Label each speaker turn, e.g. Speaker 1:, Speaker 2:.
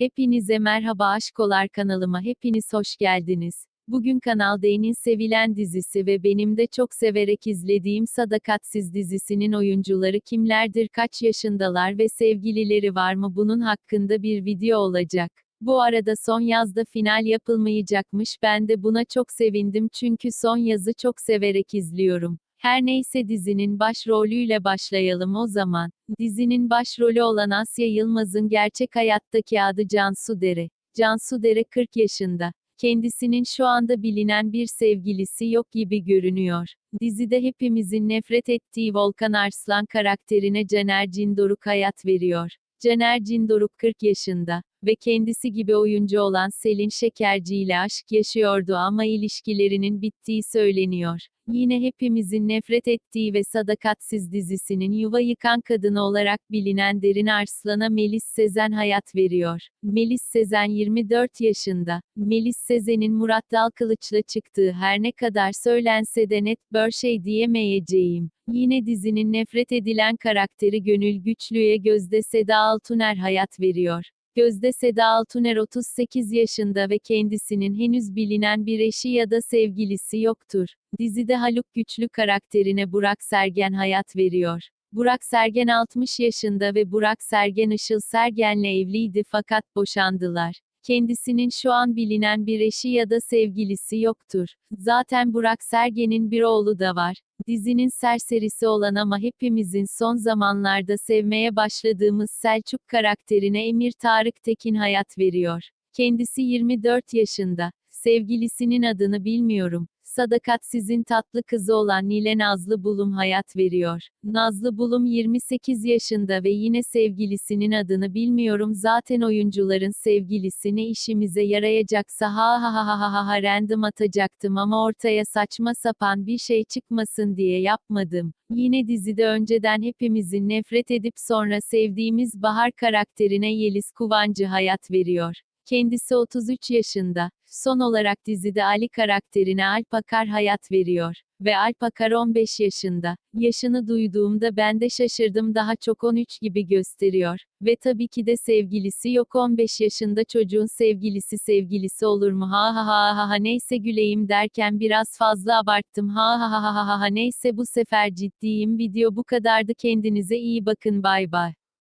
Speaker 1: Hepinize merhaba Aşkolar kanalıma hepiniz hoş geldiniz. Bugün Kanal D'nin sevilen dizisi ve benim de çok severek izlediğim Sadakatsiz dizisinin oyuncuları kimlerdir, kaç yaşındalar ve sevgilileri var mı bunun hakkında bir video olacak. Bu arada son yazda final yapılmayacakmış ben de buna çok sevindim çünkü son yazı çok severek izliyorum. Her neyse dizinin başrolüyle başlayalım o zaman. Dizinin başrolü olan Asya Yılmaz'ın gerçek hayattaki adı Cansu Dere. Cansu Dere 40 yaşında. Kendisinin şu anda bilinen bir sevgilisi yok gibi görünüyor. Dizide hepimizin nefret ettiği Volkan Arslan karakterine Caner Cindoruk hayat veriyor. Caner Cindoruk 40 yaşında ve kendisi gibi oyuncu olan Selin Şekerci ile aşk yaşıyordu ama ilişkilerinin bittiği söyleniyor. Yine hepimizin nefret ettiği ve Sadakatsiz dizisinin yuva yıkan kadını olarak bilinen Derin Arslan'a Melis Sezen hayat veriyor. Melis Sezen 24 yaşında. Melis Sezen'in Murat Dalkılıç'la çıktığı her ne kadar söylense de net bir şey diyemeyeceğim. Yine dizinin nefret edilen karakteri Gönül Güçlü'ye Gözde Seda Altuner hayat veriyor. Gözde Seda Altuner 38 yaşında ve kendisinin henüz bilinen bir eşi ya da sevgilisi yoktur. Dizide Haluk Güçlü karakterine Burak Sergen hayat veriyor. Burak Sergen 60 yaşında ve Burak Sergen Işıl Sergen'le evliydi fakat boşandılar. Kendisinin şu an bilinen bir eşi ya da sevgilisi yoktur. Zaten Burak Sergen'in bir oğlu da var. Dizinin serserisi olan ama hepimizin son zamanlarda sevmeye başladığımız Selçuk karakterine Emir Tarık Tekin hayat veriyor. Kendisi 24 yaşında. Sevgilisinin adını bilmiyorum. Sadakatsizin tatlı kızı olan Nile Nazlı Bulum hayat veriyor. Nazlı Bulum 28 yaşında ve yine sevgilisinin adını bilmiyorum zaten oyuncuların sevgilisi ne işimize yarayacaksa ha ha ha ha ha ha random atacaktım ama ortaya saçma sapan bir şey çıkmasın diye yapmadım. Yine dizide önceden hepimizin nefret edip sonra sevdiğimiz Bahar karakterine Yeliz Kuvancı hayat veriyor. Kendisi 33 yaşında. Son olarak dizide Ali karakterine Alpakar hayat veriyor. Ve Alpakar 15 yaşında. Yaşını duyduğumda ben de şaşırdım daha çok 13 gibi gösteriyor. Ve tabii ki de sevgilisi yok 15 yaşında çocuğun sevgilisi sevgilisi olur mu ha ha ha ha ha neyse güleyim derken biraz fazla abarttım ha ha ha ha ha ha neyse bu sefer ciddiyim video bu kadardı kendinize iyi bakın bay bay.